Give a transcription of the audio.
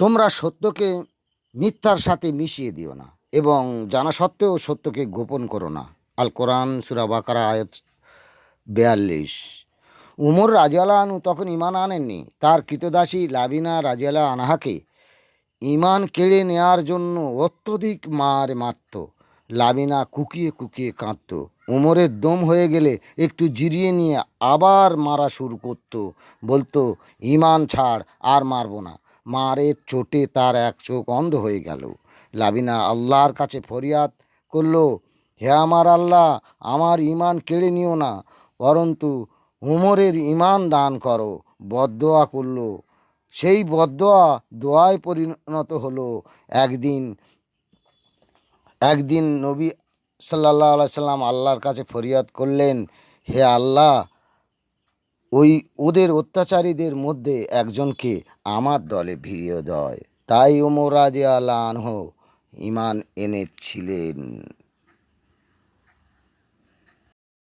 তোমরা সত্যকে মিথ্যার সাথে মিশিয়ে দিও না এবং জানা সত্ত্বেও সত্যকে গোপন করো না। আল কোরআন সুরা বাকারা, আয়াত বেয়াল্লিশ। উমর রাজিয়ালা আনু তখন ইমান আনেননি। তার কৃতদাসী লাবিনা রাজিয়ালা আনাহাকে ইমান কেড়ে নেয়ার জন্য অত্যধিক মার মারত। লাবিনা কুকিয়ে কুকিয়ে কাঁদত। উমরের দম হয়ে গেলে একটু জিরিয়ে নিয়ে আবার মারা শুরু করত। বলতো ইমান ছাড়, আর মারবো না। মারের চোটে তার এক চোখ অন্ধ হয়ে গেল। লাবিনা আল্লাহর কাছে ফরিয়াদ করল, হে আমার আল্লাহ, আমার ইমান কেড়ে নিও না, পরন্তু উমরের ইমান দান করো। বদদোয়া করল। সেই বদদোয়া দোয়ায় পরিণত হলো। একদিন একদিন নবী সাল্লাহ সাল্লাম আল্লাহর কাছে ফরিয়াদ করলেন, হে আল্লাহ ওই ওদের অত্যাচারীদের মধ্যে একজনকে আমার দলে ভিড়িয়ে দেয়। তাই ওমর রাজে আল্লাহ আনহ ইমান এনেছিলেন।